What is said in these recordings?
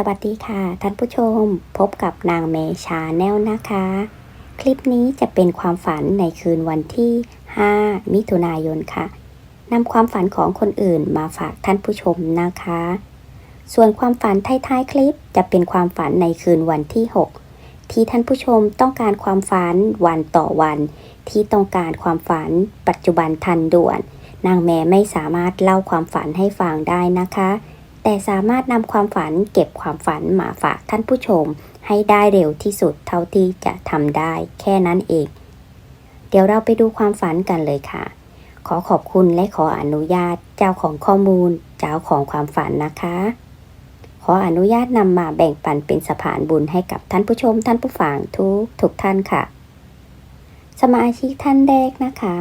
สวัสดีค่ะ ท่านผู้ชมพบกับนางเมชาแนลนะคะ คลิปนี้จะเป็นความฝันในคืนวันที่ 5 มิถุนายนค่ะนำความฝันของคนอื่นมาฝากท่านผู้ชมนะคะ ส่วนความฝันท้ายๆคลิปจะเป็นความฝันในคืนวันที่ 6 ที่ท่านผู้ชมต้องการความฝันวันต่อวัน ที่ต้องการความฝันปัจจุบันทันด่วน นางแม่ไม่สามารถเล่าความฝันให้ฟังได้นะคะ แต่สามารถนำความฝันเก็บความฝันมาฝากท่านผู้ชม ให้ได้เร็วที่สุดเท่าที่จะทำได้แค่นั้นเอง เดี๋ยวเราไปดูความฝันกันเลยค่ะ ขอขอบคุณและขออนุญาตเจ้าของข้อมูล เจ้าของความฝันนะคะ ขออนุญาตนำมาแบ่งปันเป็นสะพานบุญให้กับท่านผู้ชม ท่านผู้ฟังทุกทุกท่านค่ะ สมาชิกท่านแรกนะคะ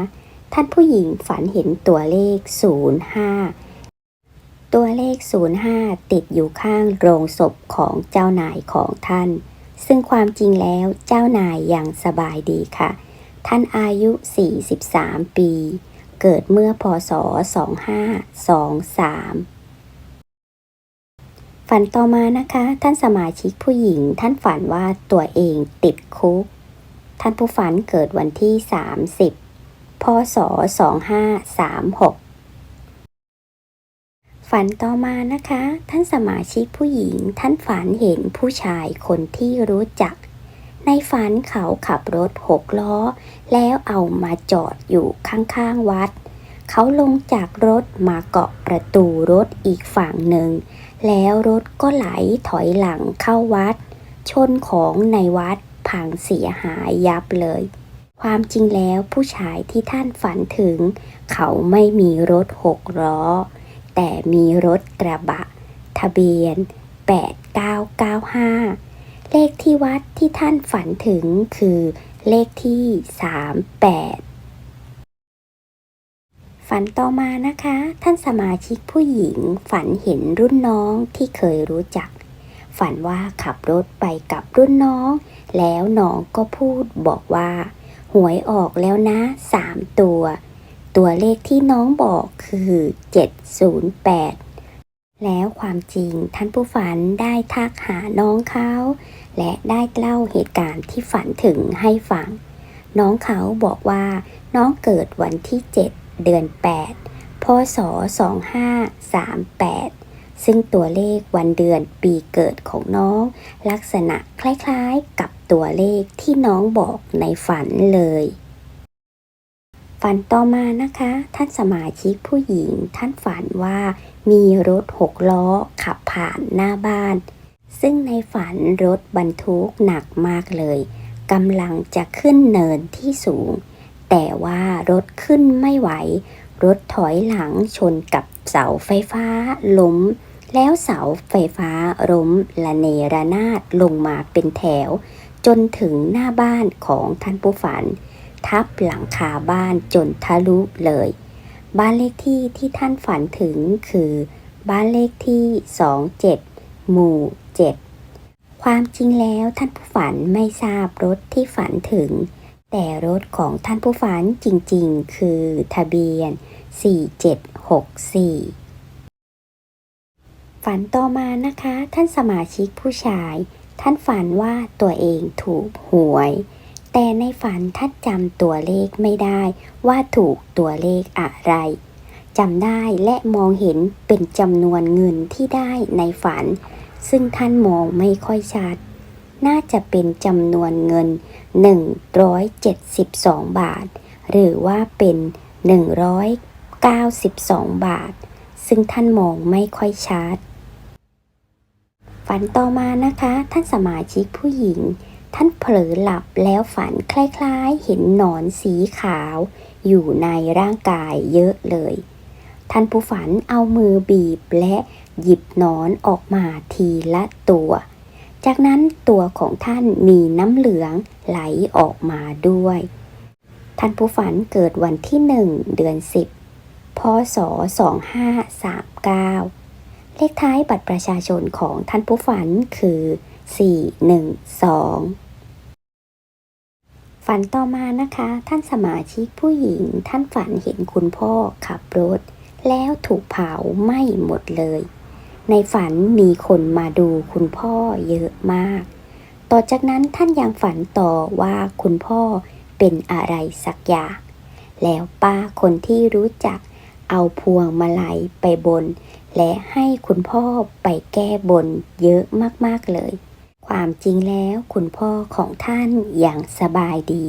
ท่านผู้หญิงฝันเห็นตัวเลข 05 ตัวเลข 05 ติดอยู่ข้างโรงศพของเจ้านายของท่าน ซึ่งความจริงแล้วเจ้านายยังสบายดีค่ะ ท่านอายุ 43 ปี เกิดเมื่อพศ 2523ฝันต่อมานะคะ ท่านสมาชิกผู้หญิง ท่านฝันว่าตัวเองติดคุก ท่านผู้ฝันเกิดวันที่ 30 พศ 2536 ฝันต่อมานะคะ ท่านสมาชิกผู้หญิง ท่านฝันเห็นผู้ชายคนที่รู้จัก ในฝันเขาขับรถหกล้อ แล้วเอามาจอดอยู่ข้างๆวัด เขาลงจากรถมาเกาะประตูรถอีกฝั่งหนึ่ง แล้วรถก็ไหลถอยหลังเข้าวัด ชนของในวัดพังเสียหายยับเลย ความจริงแล้วผู้ชายที่ท่านฝันถึง เขาไม่มีรถหกล้อ แต่มีรถกระบะ ทะเบียน 8995 เลขที่วัดที่ท่านฝันถึงคือเลขที่ 38 ฝันต่อมานะคะ ท่านสมาชิกผู้หญิงฝันเห็นรุ่นน้องที่เคยรู้จัก ฝันว่าขับรถไปกับรุ่นน้อง แล้วน้องก็พูดบอกว่า หวยออกแล้วนะสามตัว ตัวเลขที่น้องบอกคือ 708 แล้วความจริงท่านผู้ฝันได้ทักหาน้องเขา และได้เล่าเหตุการณ์ที่ฝันถึงให้ฟัง น้องเขาบอกว่า น้องเกิดวันที่ 7 เดือน 8 พศ 2538 ซึ่งตัวเลขวันเดือนปีเกิดของน้อง ลักษณะคล้ายๆกับตัวเลขที่น้องบอกในฝันเลย ฝันต่อมานะคะ ท่านสมาชิกผู้หญิง ท่านฝันว่ามีรถหกล้อขับผ่านหน้าบ้าน ซึ่งในฝันรถบรรทุกหนักมากเลยกำลังจะขึ้นเนินที่สูง แต่ว่ารถขึ้นไม่ไหว รถถอยหลังชนกับเสาไฟฟ้าล้ม แล้วเสาไฟฟ้าล้มละเนระนาดลงมาเป็นแถว จนถึงหน้าบ้านของท่านผู้ฝัน ทับหลังคาบ้านจนทะลุเลย บ้านเลขที่ที่ท่านฝันถึงคือ บ้านเลขที่ 27 หมู่ 7 ความจริงแล้วท่านผู้ฝันไม่ทราบรถที่ฝันถึง แต่รถของท่านผู้ฝันจริงๆ คือทะเบียน 4764ฝันต่อมานะคะท่านสมาชิกผู้ชาย ท่านฝันว่าตัวเองถูกหวย แต่ในฝันท่านจำตัวเลขไม่ได้ ว่าถูกตัวเลขอะไรจำได้และมองเห็นเป็นจำนวนเงินที่ได้ในฝัน ซึ่งท่านมองไม่ค่อยชัด น่าจะเป็นจำนวนเงิน 172 บาท หรือว่าเป็น 192 บาท ซึ่งท่านมองไม่ค่อยชัด ฝันต่อมานะคะ ท่านสมาชิกผู้หญิง ท่านเผลอหลับแล้วฝันคล้ายๆ เห็นหนอนสีขาว อยู่ในร่างกายเยอะเลย ท่านผู้ฝันเอามือบีบและหยิบหนอนออกมาทีละตัว จากนั้นตัวของท่านมีน้ำเหลืองไหลออกมาด้วย ท่านผู้ฝันเกิดวันที่หนึ่งเดือนสิบพศ 2539 เลขท้ายบัตรประชาชนของท่านผู้ฝันคือ 412 ฝันต่อมานะคะ ท่านสมาชิกผู้หญิง ท่านฝันเห็นคุณพ่อขับรถ แล้วถูกเผาไหม้หมดเลย ในฝันมีคนมาดูคุณพ่อเยอะมาก ต่อจากนั้นท่านยังฝันต่อว่าคุณพ่อเป็นอะไรสักอย่างแล้วป้าคนที่รู้จักเอาพวงมาลัยไปบน และให้คุณพ่อไปแก้บนเยอะมากๆเลย ความจริงแล้วคุณพ่อของท่านอย่างสบายดี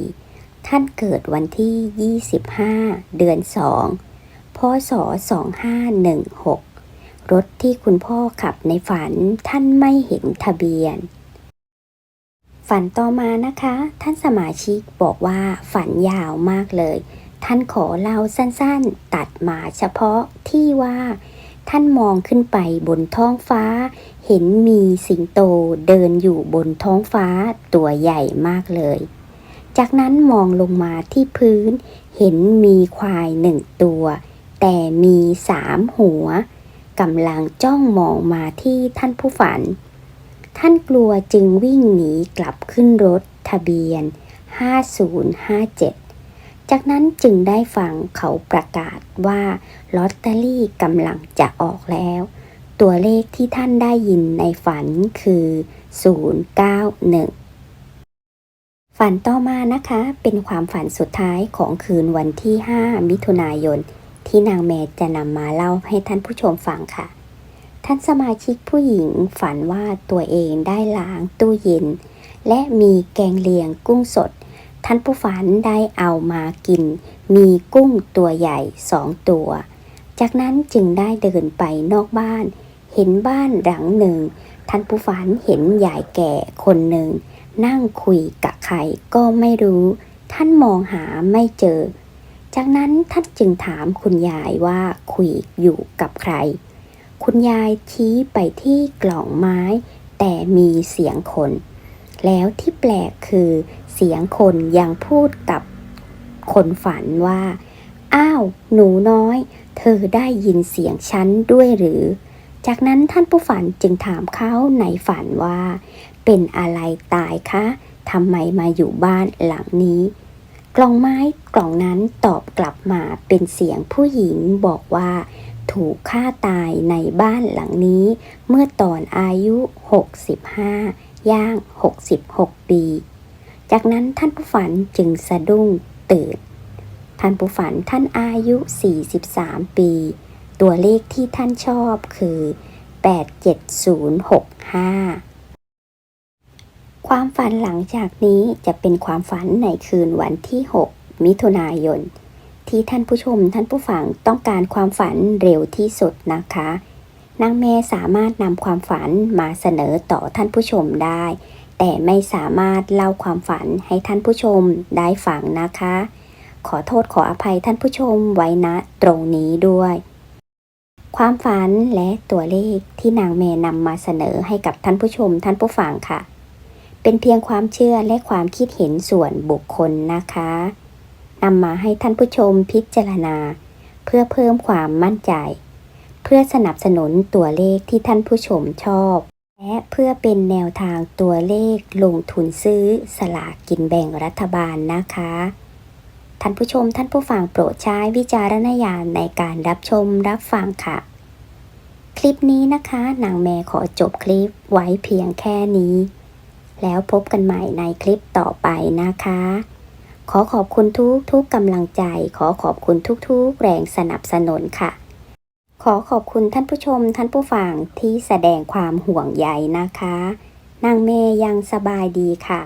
ท่านเกิดวันที่ 25 เดือน 2 พศ 2516 รถที่คุณพ่อขับในฝันท่านไม่เห็นทะเบียน ฝันต่อมานะคะ ท่านสมาชิกบอกว่าฝันยาวมากเลย ท่านขอเล่าสั้นๆ ตัดมาเฉพาะที่ว่า ท่านมองขึ้นไปบนท้องฟ้า เห็นมีสิงโตเดินอยู่บนท้องฟ้าตัวใหญ่มากเลย จากนั้นมองลงมาที่พื้น เห็นมีควายหนึ่งตัว แต่มีสามหัวกำลังจ้องมองมาที่ท่านผู้ฝัน ท่านกลัวจึงวิ่งหนีกลับขึ้นรถทะเบียน 5057 จากนั้นจึงได้ฟังเขาประกาศว่าลอตเตอรี่กำลังจะออกแล้ว ตัวเลขที่ท่านได้ยินในฝันคือ 091 ฝันต่อมานะคะ เป็นความฝันสุดท้ายของคืนวันที่ 5 มิถุนายน ที่นางแมจะนำมาเล่าให้ท่านผู้ชมฟังค่ะ ท่านสมาชิกผู้หญิงฝันว่าตัวเองได้ล้างตู้เย็น และมีแกงเลียงกุ้งสด ท่านผู้ฝันได้เอามากิน มีกุ้งตัวใหญ่สองตัว จากนั้นจึงได้เดินไปนอกบ้าน เห็นบ้านหลังหนึ่ง ท่านผู้ฝันเห็นยายแก่คนหนึ่ง นั่งคุยกับใครก็ไม่รู้ ท่านมองหาไม่เจอ จากนั้นท่านจึงถามคุณยายว่าคุยอยู่กับใคร คุณยายชี้ไปที่กล่องไม้ แต่มีเสียงคน แล้วที่แปลกคือ เสียงคนยังพูดกับคนฝันว่า อ้าว หนูน้อย เธอได้ยินเสียงฉันด้วยหรือ จากนั้นท่านผู้ฝันจึงถามเขาในฝันว่า เป็นอะไรตายคะทำไมมาอยู่บ้านหลังนี้ กล่องไม้กล่องนั้นตอบกลับมาเป็นเสียงผู้หญิงบอกว่า ถูกฆ่าตายในบ้านหลังนี้ เมื่อตอนอายุ 65 ย่าง 66 ปี จากนั้นท่านผู้ฝันจึงสะดุ้งตื่น ท่านผู้ฝันท่านอายุ 43 ปี ตัวเลขที่ท่านชอบคือ 87065 ความฝันหลังจากนี้จะเป็นความฝันในคืนวันที่ 6 มิถุนายน ที่ท่านผู้ชมท่านผู้ฟังต้องการความฝันเร็วที่สุดนะคะนางเมสามารถนำความฝันมาเสนอต่อท่านผู้ชมได้ แต่ไม่สามารถเล่าความฝันให้ท่านผู้ชมได้ฟังนะคะ ขอโทษขออภัยท่านผู้ชมไว้ณตรงนี้ด้วย ความฝันและตัวเลขที่นางเมนำมาเสนอให้กับท่านผู้ชมท่านผู้ฟังค่ะ เป็นเพียงความเชื่อและความคิดเห็นส่วนบุคคลนะคะนำมาให้ท่านผู้ชมพิจารณา เพื่อเพิ่มความมั่นใจ เพื่อสนับสนุนตัวเลขที่ท่านผู้ชมชอบ และเพื่อเป็นแนวทางตัวเลขลงทุนซื้อสลากกินแบ่งรัฐบาลนะคะ ท่านผู้ชมท่านผู้ฟังโปรดใช้วิจารณญาณในการรับชมรับฟังค่ะ คลิปนี้นะคะนางแม่ขอจบคลิปไว้เพียงแค่นี้ แล้วพบกันใหม่ในคลิปต่อไปนะคะ ขอขอบคุณทุกทุกกำลังใจ ขอขอบคุณทุกๆแรงสนับสนุนค่ะ อขอบคุณท่านผู้ชมท่านผู้ฟังที่แสดงความห่วงใยนะคะ นางเมย์ยังสบายดีค่ะ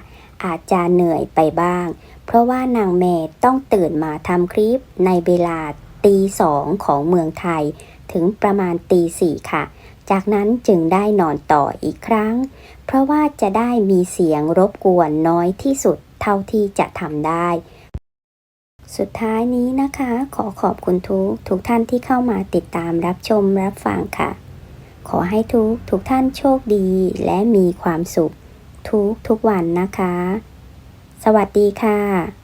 อาจจะเหนื่อยไปบ้าง เพราะว่านางเมย์ต้องตื่นมาทำคลิปในเวลาตีสองของเมืองไทย ถึงประมาณตีสี่ค่ะ จากนั้นจึงได้นอนต่ออีกครั้ง เพราะว่าจะได้มีเสียงรบกวนน้อยที่สุดเท่าที่จะทำได้ สุดท้ายนี้นะคะ ขอขอบคุณทุกทุกท่านที่เข้ามาติดตามรับชมรับฟังค่ะ ขอให้ทุกทุกท่านโชคดีและมีความสุข ทุกทุกวันนะคะ สวัสดีค่ะ